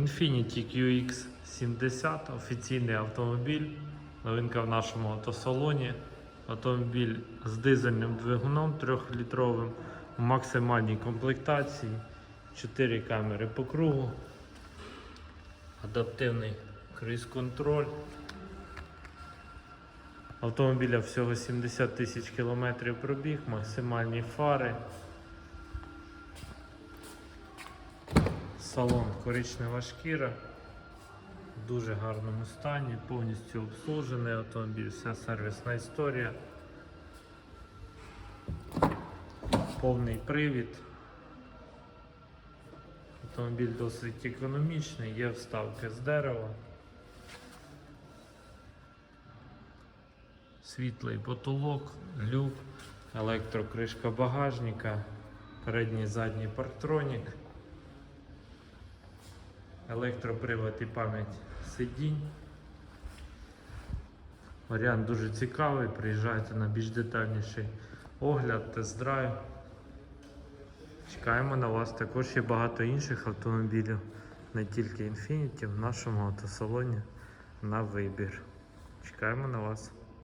Infiniti QX70, офіційний автомобіль. Новинка в нашому автосалоні. Автомобіль з дизельним двигуном 3-літровим у максимальній комплектації. 4 камери по кругу. Адаптивний круїз-контроль. Автомобіля всього 70 тисяч кілометрів пробіг, максимальні фари. Салон коричнева шкіра. В дуже гарному стані, повністю обслужений автомобіль, вся сервісна історія. Повний привід. Автомобіль досить економічний, є вставки з дерева. Світлий потолок, люк, електрокришка багажника, передній задній парктронік, електропривод і пам'ять сидінь. Варіант дуже цікавий, приїжджайте на більш детальніший огляд, тест-драйв. Чекаємо на вас. Також є багато інших автомобілів, не тільки Infiniti, в нашому автосалоні на вибір. Чекаємо на вас.